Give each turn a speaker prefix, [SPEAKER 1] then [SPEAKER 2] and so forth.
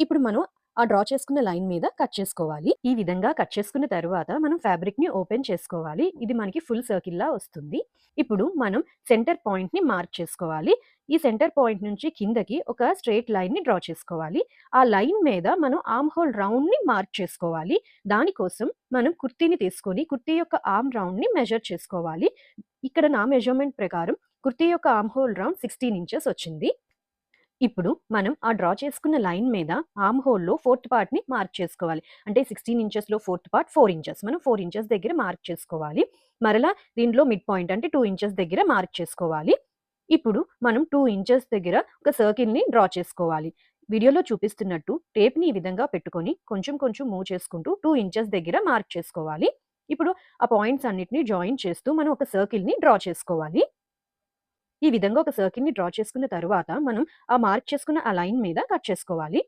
[SPEAKER 1] ఇప్పుడు మనం ఆ డ్రా చేసుకున్న లైన్ మీద కట్ చేసుకోవాలి. ఈ విధంగా కట్ చేసుకున్న తర్వాత మనం ఫ్యాబ్రిక్ని ఓపెన్ చేసుకోవాలి. ఇది మనకి ఫుల్ సర్కిల్ లా వస్తుంది. ఇప్పుడు మనం సెంటర్ పాయింట్ని మార్క్ చేసుకోవాలి. ఈ సెంటర్ పాయింట్ నుంచి కిందకి ఒక స్ట్రైట్ లైన్ని డ్రా చేసుకోవాలి. ఆ లైన్ మీద మనం ఆర్మ్ హోల్ రౌండ్‌ని మార్క్ చేసుకోవాలి. దానికోసం మనం కుర్తీని తీసుకొని కుర్తీ యొక్క ఆర్మ్ రౌండ్‌ని మెజర్ చేసుకోవాలి. ఇక్కడ నా మెజర్‌మెంట్ ప్రకారం కుర్తీ యొక్క ఆర్మ్ హోల్ రౌండ్ 16 ఇంచెస్ వచ్చింది. ఇప్పుడు మనం ఆ డ్రా చేసుకున్న లైన్ మీద ఆమ్ హోల్‌లో ఫోర్త్ పార్ట్‌ని మార్క్ చేసుకోవాలి. అంటే 16 ఇంచెస్‌లో ఫోర్త్ పార్ట్ ఫోర్ ఇంచెస్. మనం ఫోర్ ఇంచెస్ దగ్గర మార్క్ చేసుకోవాలి. మరలా దీంట్లో మిడ్ పాయింట్ అంటే టూ ఇంచెస్ దగ్గర మార్క్ చేసుకోవాలి. ఇప్పుడు మనం టూ ఇంచెస్ దగ్గర ఒక సర్కిల్‌ని డ్రా చేసుకోవాలి. వీడియోలో చూపిస్తున్నట్టు టేప్‌ని ఈ విధంగా పెట్టుకొని కొంచెం కొంచెం మూవ్ చేసుకుంటూ టూ ఇంచెస్ దగ్గర మార్క్ చేసుకోవాలి. ఇప్పుడు ఆ పాయింట్స్ అన్నిటిని జాయిన్ చేస్తూ మనం ఒక సర్కిల్‌ని డ్రా చేసుకోవాలి. ఈ విధంగా ఒక సర్కిల్‌ని డ్రా చేసుకున్న తరువాత మనం ఆ మార్క్ చేసుకున్న ఆ లైన్ మీద కట్ చేసుకోవాలి.